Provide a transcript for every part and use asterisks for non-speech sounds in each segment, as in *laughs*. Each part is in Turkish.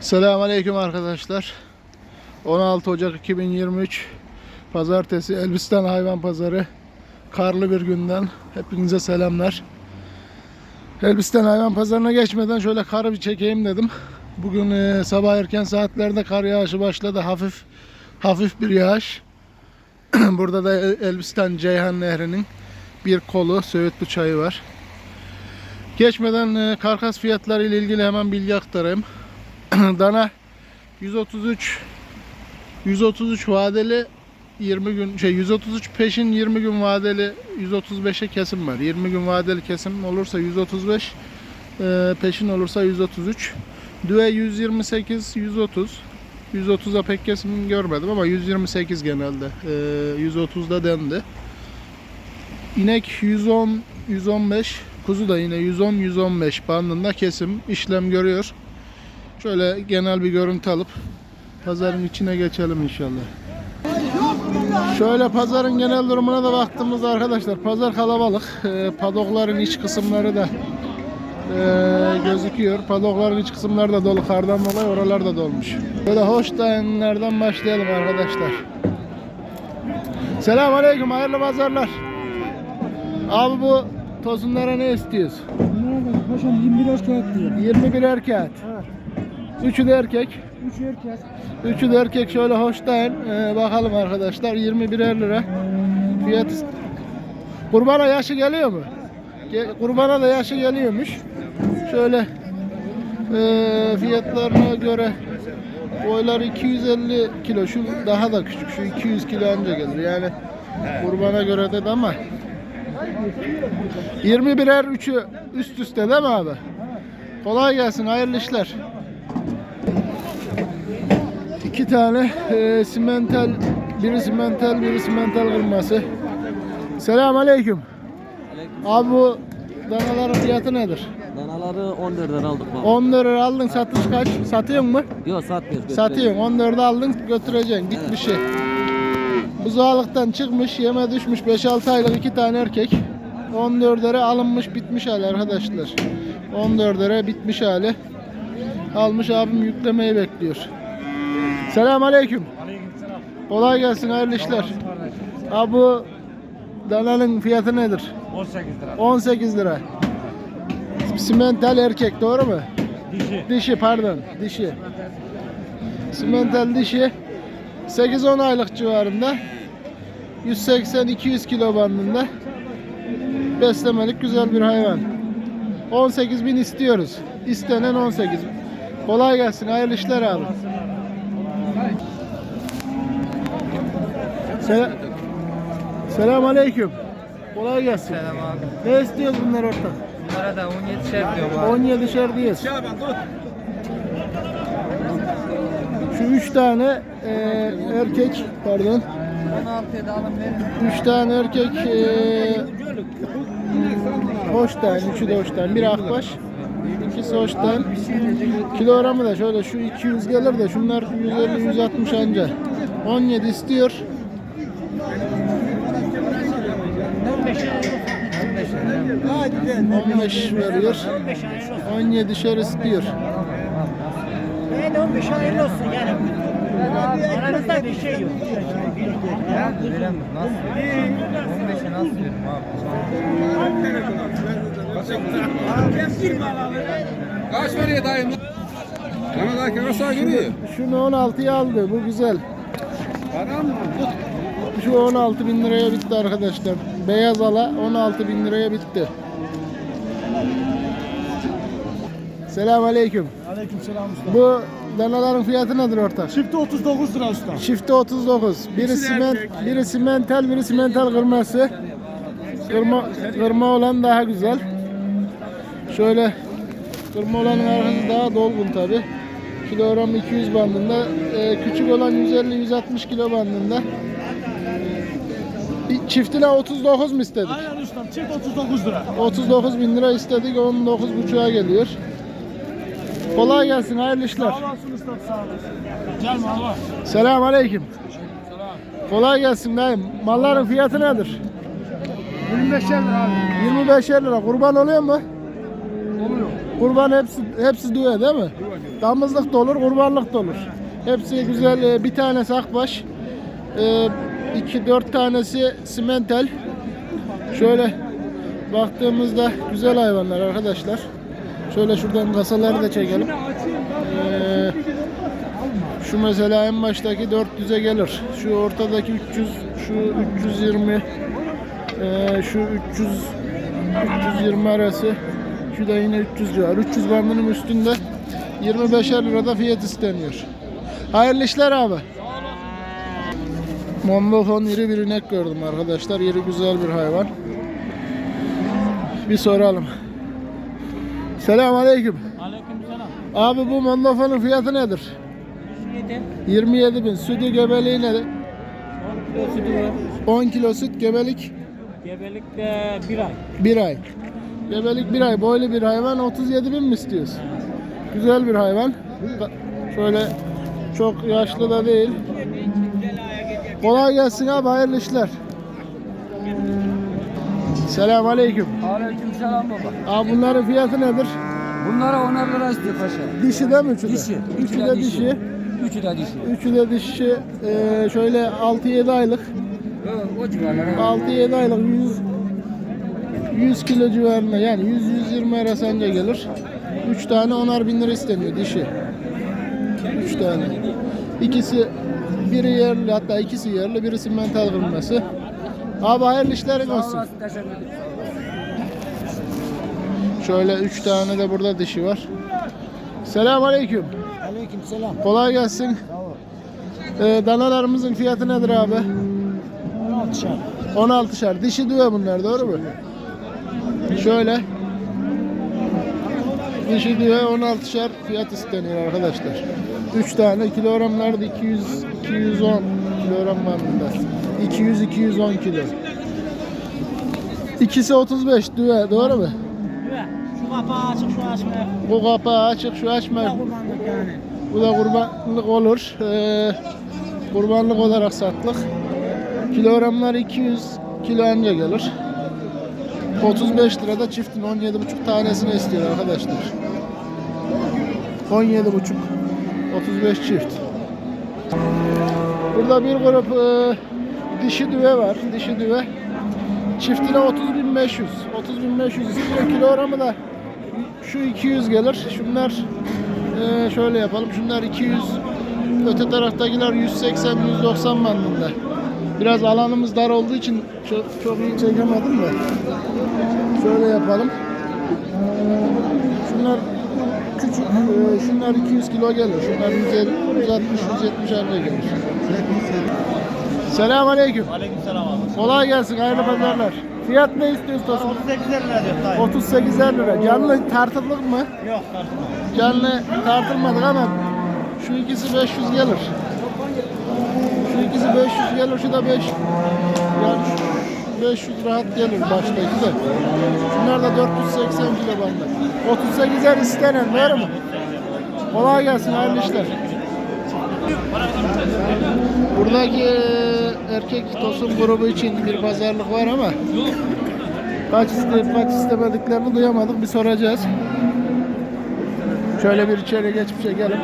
Selamünaleyküm arkadaşlar. 16 Ocak 2023 Pazartesi Elbistan Hayvan Pazarı karlı bir günden hepinize selamlar. Elbistan Hayvan Pazarı'na geçmeden şöyle karı bir çekeyim dedim. Bugün e, sabah erken saatlerde kar yağışı başladı. Hafif hafif bir yağış. *clears throat* Burada da Elbistan Ceyhan Nehri'nin bir kolu Söğütlü çayı var. Geçmeden e, karkas fiyatları ile ilgili hemen bilgi aktarayım. *clears throat* Dana 133 133 vadeli 20 gün şey 133 peşin 20 gün vadeli 135'e kesim var. 20 gün vadeli kesim olursa 135 e, peşin olursa 133 düve 128 130 130'a pek kesim görmedim ama 128 genelde. E, 130'da dendi. İnek 110 115 kuzu da yine 110 115 bandında kesim işlem görüyor. Şöyle genel bir görüntü alıp pazarın içine geçelim inşallah. Şöyle pazarın genel durumuna da baktığımızda arkadaşlar pazar kalabalık. Ee, padokların iç kısımları da ee, gözüküyor. Padokların iç kısımları da dolu. Kardan dolayı oralar da dolmuş. Böyle hoş dayanlardan başlayalım arkadaşlar. Selamun Aleyküm. Hayırlı pazarlar. Abi bu tosunlara ne istiyoruz? Nerede? Paşam 21 yaş kağıt diyor. 21 erkek. Ha. Üçü de erkek. 3 erkek. Üçü de erkek şöyle hoştayın. Ee, bakalım arkadaşlar 21 lira. Fiyat Kurbana yaşı geliyor mu? Ge- Kurbana da yaşı geliyormuş. Şöyle ee, fiyatlarına göre boylar 250 kilo. Şu daha da küçük. Şu 200 kilo anca gelir. Yani kurbana göre dedi ama 21'er üçü üst üste değil mi abi? Kolay gelsin. Hayırlı işler. İki tane e, simental, biri simental, biri simental kırması. Selamun aleyküm. Abi bu danaların fiyatı nedir? Danaları 14'den aldık baba. 10 lira aldın satış kaç? Satıyor mu? Yok satmıyoruz. Satıyorsun. 14'e aldın götüreceksin. Git bir şey. Buzağlıktan çıkmış, yeme düşmüş 5-6 aylık iki tane erkek. 14'lere alınmış bitmiş hali arkadaşlar. 14'lere bitmiş hali. Almış abim yüklemeyi bekliyor. Selam aleyküm. Kolay gelsin hayırlı işler. Abi bu dananın fiyatı nedir? 18 lira. 18 lira. Simental erkek doğru mu? Dişi. Dişi pardon dişi. Simental dişi 8-10 aylık civarında 180-200 kilo bandında beslemelik güzel bir hayvan. 18 bin istiyoruz. İstenen 18. Kolay gelsin. Hayırlı işler abi. Selam. Selam aleyküm. Kolay gelsin. Selam abi. Ne istiyoruz bunlar ortak? Bunlara da 17 şer diyorum abi. 17 şerdiyiz. Şu üç tane e, erkek pardon. 16'ya da alın verin. Üç tane erkek e, hoştan, üçü de hoştan. Bir akbaş, ikisi hoştan. Kilogramı da şöyle şu 200 gelir de şunlar 150-160 anca. 17 istiyor. 15 veriyor. 17 şer istiyor. Yani 15 hayırlı olsun yani. Aranızda bir şey yok. Veremem. Nasıl vereyim? 15'e nasıl veririm abi? Kaç veriyor dayım? Mehmet Akif nasıl geliyor? Şunu 16'ya aldı. Bu güzel. Param mı? Şu 16 bin liraya bitti arkadaşlar. Beyaz ala 16 bin liraya bitti. Selam aleyküm. Aleyküm selam usta. Bu danaların fiyatı nedir ortak? Çifti 39 lira usta. Çifti 39. Biri siment, biri simental, biri simental kırması. Kırma, kırma olan daha güzel. Şöyle kırma olanın arkası daha dolgun tabi. Kilogram 200 bandında. Ee, küçük olan 150-160 kilo bandında. Bir çiftine 39 mu istedik? Aynen ustam çift 39 lira. 39 bin lira istedik 19.5'a geliyor. Kolay gelsin hayırlı işler. Sağ olasın ustam sağ olasın. Gel mal Selam aleyküm. Kolay gelsin dayım. Malların fiyatı nedir? 25 lira abi. 25 lira. Kurban oluyor mu? Oluyor. Kurban hepsi hepsi düve değil mi? Damızlık da olur, kurbanlık da olur. Hepsi güzel. E, bir tanesi akbaş. Ee, 2-4 tanesi simentel. Şöyle baktığımızda güzel hayvanlar arkadaşlar. Şöyle şuradan kasaları da çekelim. Ee, şu mesela en baştaki 400'e gelir. Şu ortadaki 300, şu 320, e, ee, şu 300, 320 arası. Şu da yine 300 civar. 300 bandının üstünde 25'er lirada fiyat isteniyor. Hayırlı işler abi. Mondofon iri bir inek gördüm arkadaşlar. Yeri güzel bir hayvan. Bir soralım. Selamun aleyküm. Aleykümselam. Abi bu mondofonun fiyatı nedir? 27 bin. Sütü gebeliği nedir? 10 kilo süt gebelik Gebelikte bir ay. 1 ay. Gebelik 1 ay. Boylu bir hayvan 37 bin mi istiyoruz? Güzel bir hayvan. Şöyle çok yaşlı da değil. Kolay gelsin abi hayırlı işler. Selamun aleyküm. Aleyküm selam baba. Abi bunların fiyatı nedir? Bunlara 10 lira istiyor paşa. Dişi de mi üçü de? Dişi. Üçü de dişi. Üçü de dişi. Üçü de dişi. Ee, şöyle 6-7 aylık. Evet, o civarlara. 6-7 aylık 100 100 kilo civarında yani 100-120 arası anca gelir. 3 tane 10'ar bin lira isteniyor dişi. 3 tane. İkisi biri yerli hatta ikisi yerli birisi mental kırılması. Abi hayırlı işlerin olsun. Şöyle 3 tane de burada dişi var. Selamünaleyküm. Aleyküm selam. Kolay gelsin. Ee, danalarımızın fiyatı nedir abi? 16 şart. 16'şer. Dişi düve bunlar doğru mu? Şöyle. Dişi düve 16'şer fiyat isteniyor arkadaşlar. 3 tane kilogramlar da 200 210 kilogram var bunlar. 200 210 kilo. İkisi 35 düve doğru mu? Şu kapağı açık şu açmaya. Bu kapağı açık şu açma. Kurbanlık yani. Bu da kurbanlık olur. Ee, kurbanlık olarak satlık. Kilogramlar 200 kilo anca gelir. 35 lirada çiftin 17,5 tanesini istiyor arkadaşlar. 17,5 35 çift. Burada bir grup e, dişi düve var. Dişi düve. Çiftine 30.500. 30.500 istiyor. Kilogramı da şu 200 gelir. Şunlar e, şöyle yapalım. Şunlar 200. Öte taraftakiler 180 190 bandında. Biraz alanımız dar olduğu için çok, çok iyi çekemedim de. Şöyle yapalım. Şunlar küçük. e, şunlar 200 kilo gelir. Şunlar 150, 160 170 araya gelir. Selamünaleyküm. Aleyküm selam abi. Kolay gelsin. Hayırlı pazarlar. Fiyat ne istiyorsun Tosun? 38 lira diyor dayı. 38 lira. Canlı tartıldık mı? Yok tartma. Canlı tartılmadık ama şu ikisi 500 gelir. Şu ikisi 500 gelir, şu da 5. Yani şu 500 rahat gelir baştaki de. Şunlar da 480 kilo banda. 38'er istenen var mı? Kolay gelsin, hayırlı işler. Buradaki e, erkek tosun grubu için bir pazarlık var ama kaç isteyip kaç istemediklerini duyamadık. Bir soracağız. Şöyle bir içeri geçip çekelim.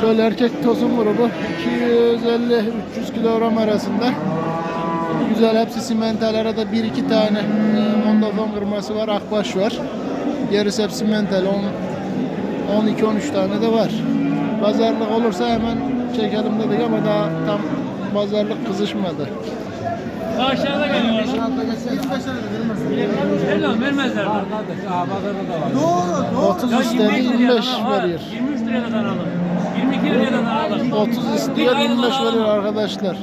Şöyle erkek tosun grubu 250-300 kilogram arasında. Güzel hepsi arada bir iki tane e, mondofon kırması var, akbaş var. Gerisi hep simental 10 12-13 tane de var. Pazarlık olursa hemen çekelim dedik ama daha tam pazarlık kızışmadı. Aşağıda geliyor. Helal vermezler. Kardeş, aha pazarda da var. 30 Ya istedi 25 liraya 25 adam var. veriyor. 23 liraya da alır. 22 liraya da alır. 30 isteyen 25 veriyor arkadaşlar.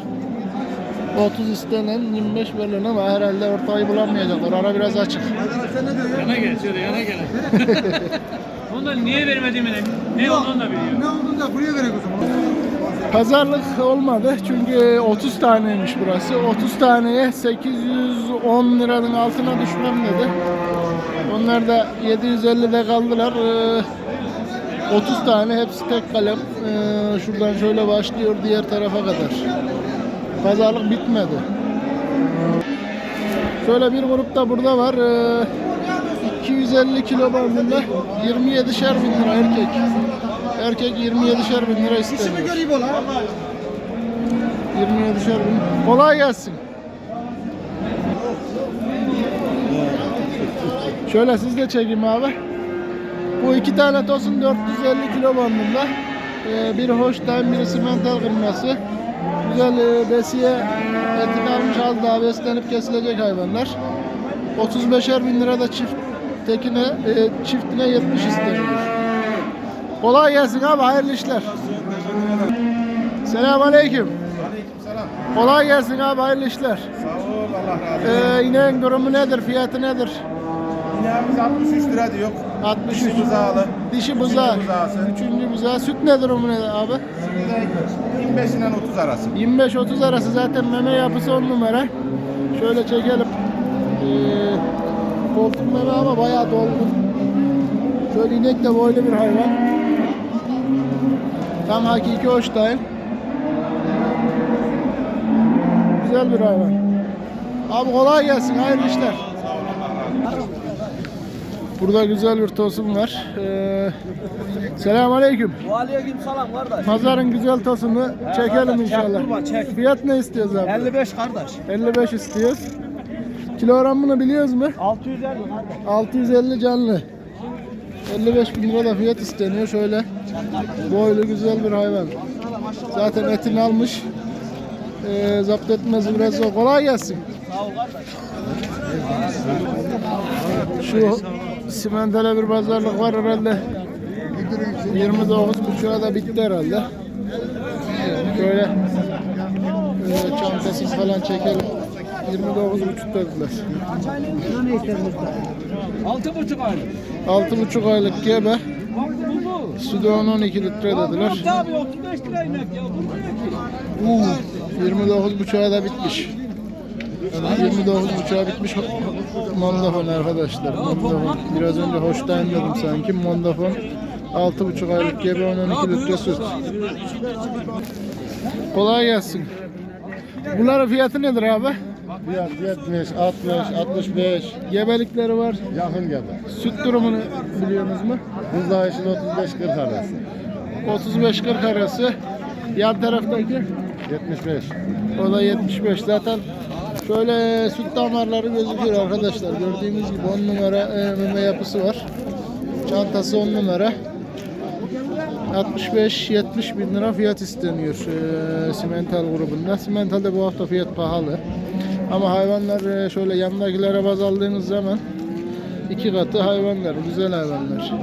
30 istenen 25 veriyor ama herhalde ortayı bulamayacaklar. Ara biraz açık. Yana gel şöyle yana gel. *laughs* Ondan niye vermediğimi de ne olduğunu da biliyor. Pazarlık olmadı çünkü 30 taneymiş burası. 30 taneye 810 liranın altına düşmem dedi. Onlar da 750'de kaldılar. Ee, 30 tane hepsi tek kalem. Ee, şuradan şöyle başlıyor diğer tarafa kadar. Pazarlık bitmedi. Şöyle bir grup da burada var. Ee, 250 kilo bandında 27'şer bin lira erkek. Erkek 27'şer bin lira isteniyor. 27'şer bin. Kolay gelsin. Şöyle siz de çekeyim abi. Bu iki tane tosun 450 kilo bandında. Ee, biri Holstein, biri simental kırması. Güzel e, besiye etini almış az daha beslenip kesilecek hayvanlar. 35'er bin lira da çift tekine, e, çiftine 70 isteniyor. Kolay gelsin abi, hayırlı işler. Selamun aleyküm. Kolay gelsin abi, hayırlı işler. Sağ ol Allah razı olsun. Ee, ineğin durumu nedir, fiyatı nedir? İneğimiz 63 lira diyor. 63. Dişi buzağlı. Dişi buzağı. Üçüncü buzağısı. Üçüncü buzağı. Süt ne durumu ne abi? Şimdi 25 ile 30 arası. 25-30 arası zaten meme yapısı 10 numara. Şöyle çekelim. Ee, koltuk meme ama bayağı dolgun. Şöyle inek de boylu bir hayvan. Tam hakiki Holstein. Güzel bir hayvan. Abi kolay gelsin, hayırlı işler. Burada güzel bir tosun var. Ee, Selamun Aleyküm. Aleyküm selam kardeş. Pazarın güzel tosunu çekelim inşallah. durma, çek. Fiyat ne istiyoruz abi? 55 kardeş. 55 istiyoruz. Kilogramını biliyoruz mu? 650 kardeş. 650 canlı. 55 bin lira da fiyat isteniyor. Şöyle boylu güzel bir hayvan. Zaten etini almış. Ee, zapt etmesi biraz zor. Kolay gelsin. Şu simentele bir pazarlık var herhalde. 29 buçuğa da bitti herhalde. Şöyle e, çantasını falan çekelim. 29 buçuk dediler. Altı buçuk aylık. 6,5 aylık gebe. Sütü 10-12 litre dediler. Tabii 35 lira inek ya. Bu ne ki? 29 buçuğa da bitmiş. 29 buçuğa bitmiş Mondafon arkadaşlar. Mondafon. Biraz önce Holstein dedim sanki. Mondafon 6,5 aylık gebe 10-12 litre süt. Kolay gelsin. Bunların fiyatı nedir abi? Fiyat 70, 60, 65 Gebelikleri var. yakın gibi. Süt durumunu biliyorsunuz mu? Buzağı için 35-40 arası. 35-40 arası. Yan taraftaki 75. o da 75. Zaten şöyle süt damarları gözüküyor arkadaşlar. Gördüğünüz gibi 10 numara meme yapısı var. Çantası 10 numara. 65-70 bin lira fiyat isteniyor e, simental grubunda. Simentalde bu hafta fiyat pahalı. Ama hayvanlar e, şöyle yanındakilere baz aldığınız zaman iki katı hayvanlar, güzel hayvanlar.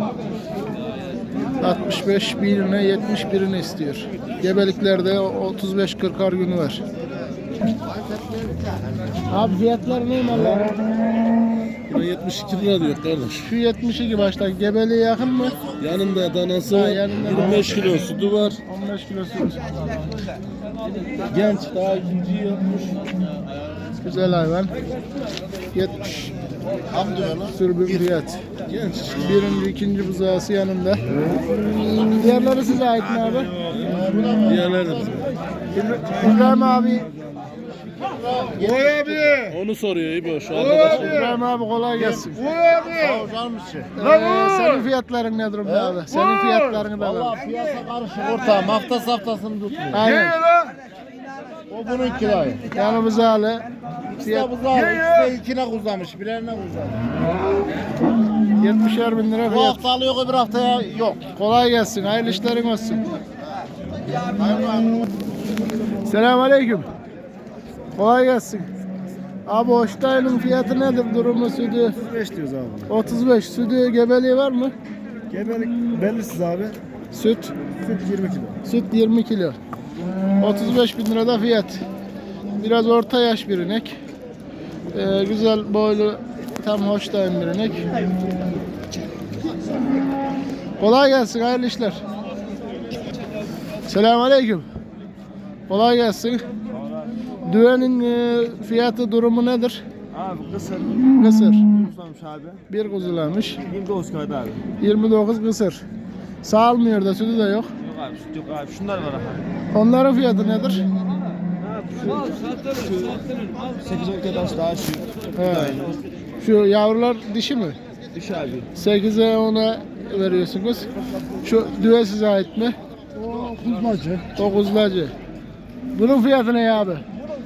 65 birine 70 birine istiyor. Gebeliklerde 35-40 günü var. Abi fiyatlar ne mallar? 72 lira diyor kardeş. Şu 72 başta gebeliğe yakın mı? Yanında danası Ha, var. yanında 25 kilo sütü var. 15 kilosu. Genç daha ikinci yapmış. Güzel hayvan. 70 sürü bir fiyat. Genç. Birinci, ikinci buzağısı yanında. Diğerleri size ait mi abi? Diğerleri de bizim. İbrahim abi. Onu soruyor İbo şu arkadaş. İbrahim abi kolay gelsin. Hocam şey. Ee, senin fiyatların ne durumda abi? Senin fiyatlarını da ver. Valla piyasa karışık ortağım. Hafta haftasını tutmuyor. Aynen. O bunun kirayı. Yani buzağlı. İkisi de ikine kuzamış. Birerine kuzamış. 70'er bin lira Bu fiyat. hafta alıyor öbür haftaya yok. Kolay gelsin. Hayırlı işlerin olsun. Selamun aleyküm. Kolay gelsin. Abi Hoştay'ın fiyatı nedir? Durumu sütü 35 diyoruz abi. 35. Sütü gebeliği var mı? Gebelik belirsiz abi. Süt. Süt 20 kilo. Süt 20 kilo. 35 bin lirada fiyat. Biraz orta yaş bir inek. Ee, güzel boylu tam Hoştay'ın bir inek. Kolay gelsin. Hayırlı işler. Selamun Aleyküm. Kolay gelsin. Düvenin e, fiyatı durumu nedir? Abi kısır. Kısır. Abi. Bir kuzulanmış. 29 kaydı abi. 29 kısır. Sağılmıyor da sütü de yok. Abi süt yok abi. Şunlar var abi. Onların fiyatı nedir? 8-10 kere daha şu. He. Şu yavrular dişi mi? Üç abi. 8'e 10'a veriyorsunuz. Şu düve size ait mi? O kuzmacı. O kuzlacı. Bunun fiyatı ne abi?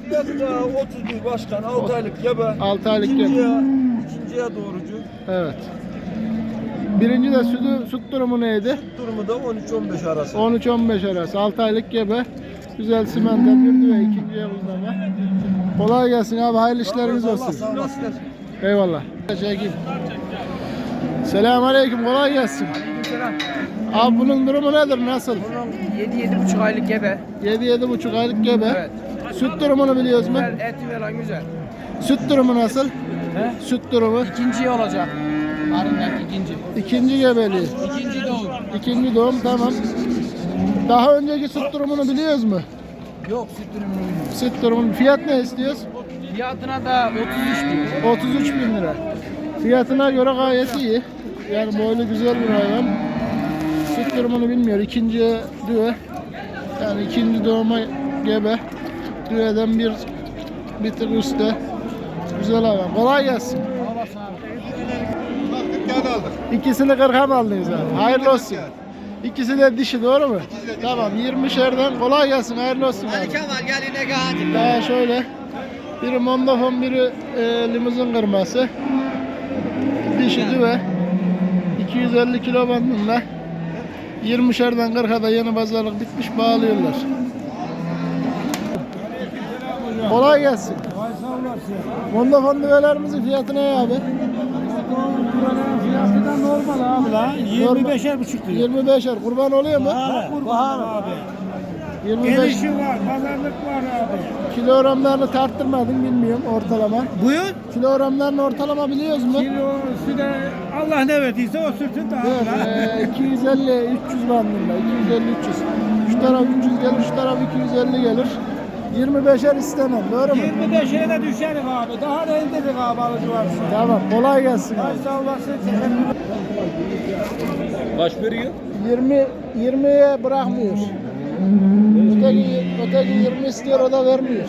Fiyatı da 31 başkan 6 aylık gebe. 6 aylık gebe. İkinciye, ikinciye doğrucu. Evet. Birinci de sütü, süt durumu neydi? Durumu da 13-15 arası. 13-15 arası. 6 aylık gebe. Güzel simende bir düve ikinciye kuzlama. Kolay gelsin abi. Hayırlı işleriniz olsun. sağ olasın. Eyvallah. Çekeyim. Selamun aleyküm. Kolay gelsin. Abi bunun durumu nedir? Nasıl? 7-7,5 aylık gebe. 7-7,5 aylık gebe. Evet. Süt durumunu biliyoruz mu? Güzel, eti veren güzel. Süt durumu nasıl? Süt durumu. İkinci olacak. Arından ikinci. İkinci gebeliği. İkinci doğum. İkinci doğum tamam. Daha önceki süt durumunu biliyoruz mu? Yok süt ürünü bilmiyorum. Süt durumunu. Fiyat ne istiyoruz? Fiyatına da 33 diyor. 33 bin lira. Fiyatına göre gayet iyi. Yani boylu güzel bir hayvan. Süt durumunu bilmiyor. İkinci düve. Yani ikinci doğuma gebe. Düveden bir bir tık üstte. Güzel hayvan. Kolay gelsin. Aldık. İkisini 40'a mı aldınız abi? Hayırlı olsun. İkisi de dişi doğru mu? Tamam 20'şerden kolay gelsin hayırlı olsun abi. Kemal gel yine gel. Daha şöyle biri mondofon biri e, limuzin kırması. Dişi düve 250 kilo bandında 20'şerden 40'a da yeni pazarlık bitmiş bağlıyorlar. Kolay gelsin. Mondofon düvelerimizin fiyatı ne abi? Fiyatı da normal abi la. 25'er buçuk diyor. 25'er kurban oluyor mu? Bahar abi. 25 Gelişi var, pazarlık var abi. kilogramlarını tarttırmadım bilmiyorum ortalama. Buyur. Kilogramlarını ortalama biliyoruz mu? Kilosu da Allah ne verdiyse o sürtün daha Evet, e, 250 300 bandında 250 300. Şu taraf 300 gelir, şu taraf 250 gelir. 25'er istemem, doğru mu? 25'e de düşerim abi. Daha da indirir abi alıcı varsa. Tamam, kolay gelsin. Ay abi. sağ olasın. 20 20'ye bırakmıyor. Öteki, öteki 20 istiyor, o da vermiyor.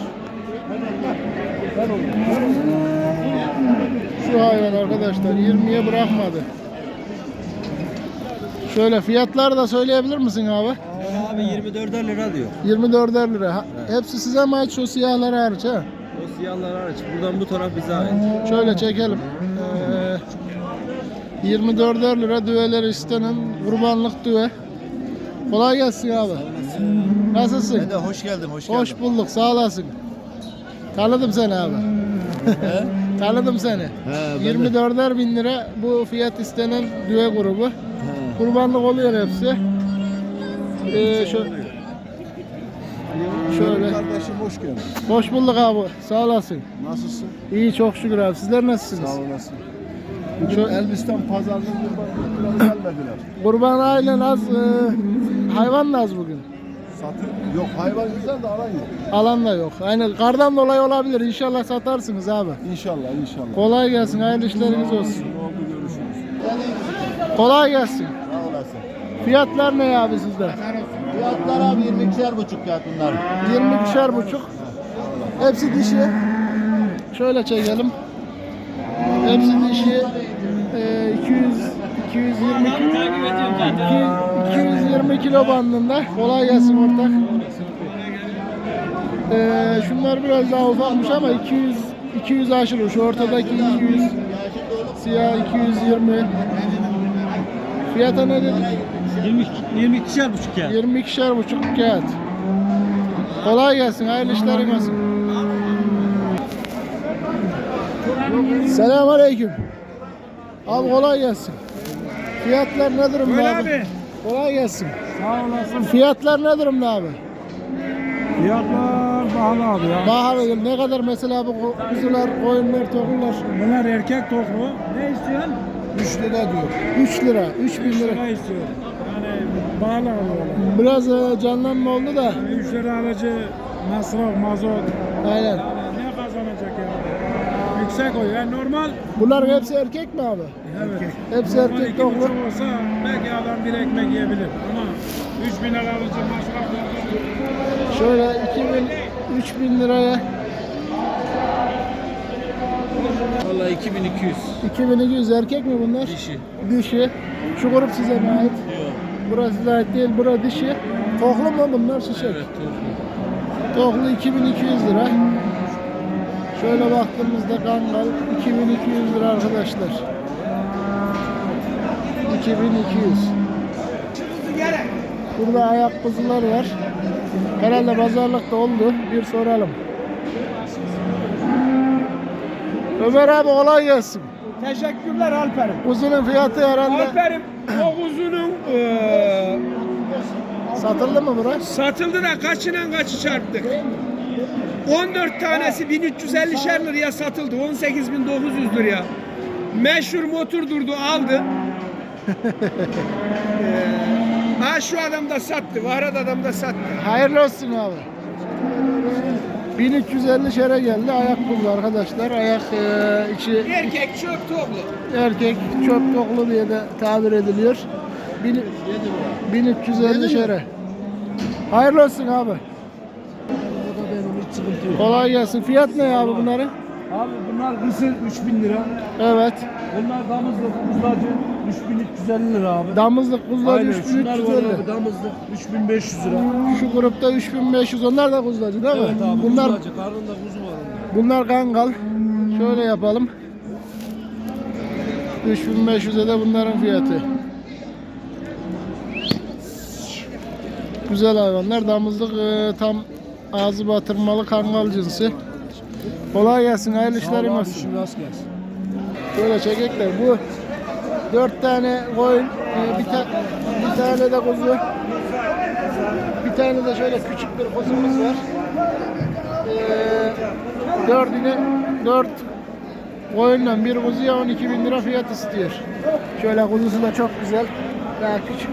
Şu hayvan arkadaşlar 20'ye bırakmadı. Şöyle fiyatları da söyleyebilir misin abi? Abi 24 lira diyor. 24'er lira. Ha, Hepsi size mi ait şu siyahları hariç ha? O siyahlar hariç. Buradan bu taraf bize ait. Şöyle çekelim. Ee, 24'er lira düveleri istenen kurbanlık düve. Kolay gelsin abi. Nasılsın? Ben de hoş geldim, hoş Hoş bulduk, sağ olasın. Tanıdım seni abi. Tanıdım seni. 24'er bin lira bu fiyat istenen düve grubu. Kurbanlık oluyor hepsi. Ee, şu, şöyle. Kardeşim hoş geldin. Hoş bulduk abi. Sağ olasın. Nasılsın? İyi çok şükür abi. Sizler nasılsınız? Sağ olasın. Şu Elbistan pazarlığı kurban gelmediler. kurban ailen az, e, hayvan az bugün. Satın yok hayvan güzel de alan yok. Alan da yok. Aynen kardan dolayı olabilir. İnşallah satarsınız abi. İnşallah inşallah. Kolay gelsin. Hayırlı işleriniz olsun. Oldu görüşürüz. Kolay gelsin. Fiyatlar ne abi sizde? Fiyatlar abi 22'şer buçuk fiyat bunlar. 22'şer buçuk. Hepsi dişi. Şöyle çekelim. Hepsi dişi. E, 200 220 200 220 kilo bandında. Kolay gelsin ortak. E, şunlar biraz daha ufakmış ama 200 200 aşırı. Şu ortadaki 200 siyah 220. Fiyata ne dedik? 20 22'şer buçuk ya. 22'şer buçuk kağıt. Kolay gelsin, hayırlı işlerin olsun. Selamun aleyküm. Abi kolay gelsin. Fiyatlar ne durumda abi? abi. Kolay gelsin. Sağ olasın. Fiyatlar ne durumda abi? Fiyatlar pahalı abi ya. Bahalı ne kadar mesela bu kuzular, koyunlar, tohumlar? Bunlar erkek toklu. Ne istiyorsun? 3 lira diyor. 3 lira, 3 bin lira. lira istiyorum. Yani pahalı alıyorlar. Biraz e, canlanma oldu da. 3 lira alıcı masraf, mazot. Aynen. Yani ne kazanacak ya? Yüksek o ya normal. Bunların hepsi erkek mi abi? Evet. Hepsi Normal erkek iki toklu. buçuk olsa belki adam bir ekmek yiyebilir. Ama 3 bin lira alıcı masraf Şöyle 2000 3000 liraya Vallahi 2200. 2200 erkek mi bunlar? Dişi. Dişi. Şu grup size mi ait? Burası ait değil, bura dişi. Toklu mu bunlar şişek? Evet, toplu. Toklu 2200 lira. Şöyle baktığımızda kangal 2200 lira arkadaşlar. 2200. Burada ayak kuzular var. Herhalde pazarlıkta oldu. Bir soralım. Ömer abi kolay gelsin. Teşekkürler Alper'im. Kuzunun fiyatı herhalde Alper'im o kuzunun eee, satıldı mı burası? satıldı da kaçından kaçı çarptık? 14 tanesi 1350 şer liraya satıldı. 18.900 liraya. Meşhur motor durdu aldı. Eee, *laughs* ha şu adam da sattı. Varat adam da sattı. Hayırlı olsun abi. 1350 şere geldi ayak kuzu arkadaşlar. Ayak e, içi Erkek çöp toplu. erkek çöp toklu diye de tabir ediliyor. Bin- 1350 şere. Hayırlı olsun abi. Kolay gelsin. Fiyat ne abi bunların? Abi bunlar kısır 3000 lira. Evet. Bunlar damızlık kuzlacı 3350 lira abi. Damızlık kuzular Aynen şunlar var 3350. abi damızlık 3500 lira. Şu grupta 3500. Onlar da kuzularcı değil mi? Evet abi bunlar kuzlacı karnında kuzu var onda. bunlar kangal. Şöyle yapalım. 3500'e de bunların fiyatı. Güzel hayvanlar. Damızlık e, tam ağzı batırmalı kangal cinsi. Kolay gelsin. Hayırlı işlerin Abi olsun. işin rast gelsin. Şöyle çekekler. Bu dört tane koyun, e, bir, ta- bir tane de kuzu. Bir tane de şöyle küçük bir kuzumuz var. E, dördüne dört koyunla bir kuzuya 12 bin lira fiyat istiyor. Şöyle kuzusu da çok güzel. Daha küçük.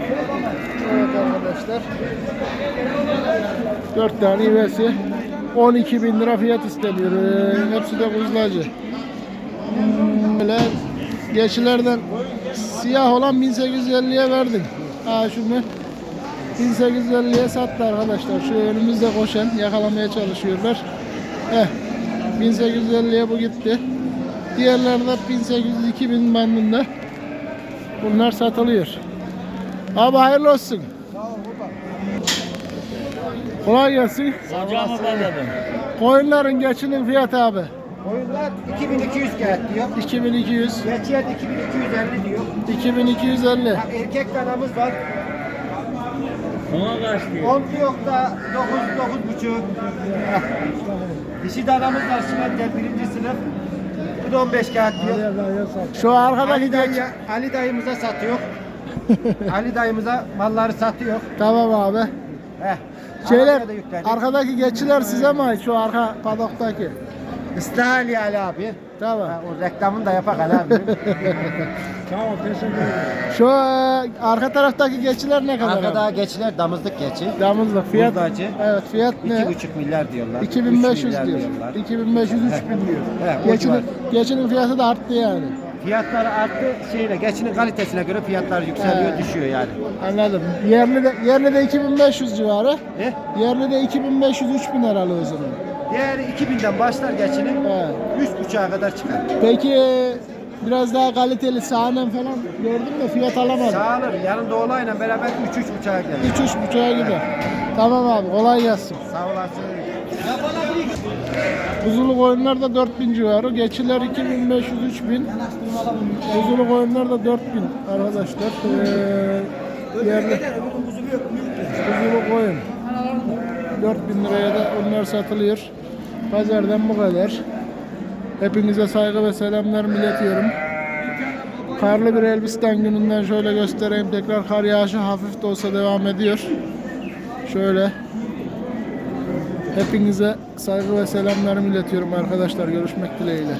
Evet arkadaşlar. Dört tane ivesi. 12 bin lira fiyat isteniyor. E, hepsi de kuzularcı. Böyle geçilerden siyah olan 1850'ye verdim. Ha şunu 1850'ye sattı arkadaşlar. Şu önümüzde koşan yakalamaya çalışıyorlar. Heh, 1850'ye bu gitti. Diğerleri de 1800-2000 bandında. Bunlar satılıyor. Abi hayırlı olsun. Kolay gelsin. Bağladım. Koyunların geçinin fiyatı abi. Oyunlar 2200 kağıt diyor. 2200, Geçiyet 2250 diyor. 2250. Bak erkek danamız var. Ona kaç diyor? 10 yok da 9 9 buçuk. Dişi danamız var Simet'te birinci sınıf. Bu da 15 kağıt diyor. Şu arkadaki Ali, dayı, Ali dayımıza satıyor. *laughs* Ali dayımıza malları satıyor. Tamam abi. Heh. Şeyler, da arkadaki geçiler size mi ait şu arka padoktaki? Islah Ali Ali abi. Tamam. Ha, o reklamını da yapak Ali abi. *laughs* Tamam teşekkür ederim. Şu e, arka taraftaki geçiler ne kadar? Arkada abi? geçiler damızlık geçi. Damızlık fiyat. Buzdacı. Evet fiyat ne? 2,5 milyar diyorlar. 2500 üç milyar diyor. diyorlar. 2500 3000 diyor. He, Geçinin, geçinin fiyatı da arttı yani. Fiyatlar arttı. Şeyle geçinin kalitesine göre fiyatlar yükseliyor, He. düşüyor yani. Anladım. Yerli de, yerli de 2500 civarı. Ne? Yerli de 2500 3000 herhalde o zaman. Diğer 2000'den başlar geçinin. He. 3,5'a kadar çıkar. Peki biraz daha kaliteli sahnem falan gördün mü? Fiyat alamadım. Sağılır. Yanında olayla beraber 3-3,5'a gelir. 3 buçuğa gider. Tamam abi kolay gelsin. Sağ olasın. Kuzulu koyunlar da 4000 civarı. Geçiler 2500 3000. Kuzulu koyunlar da 4000 arkadaşlar. Ee, yerli kuzulu koyun. 4000 liraya da onlar satılıyor. Pazardan bu kadar. Hepinize saygı ve selamlar iletiyorum. Karlı bir Elbistan gününden şöyle göstereyim. Tekrar kar yağışı hafif de olsa devam ediyor. Şöyle Hepinize saygı ve selamlarımı iletiyorum arkadaşlar. Görüşmek dileğiyle.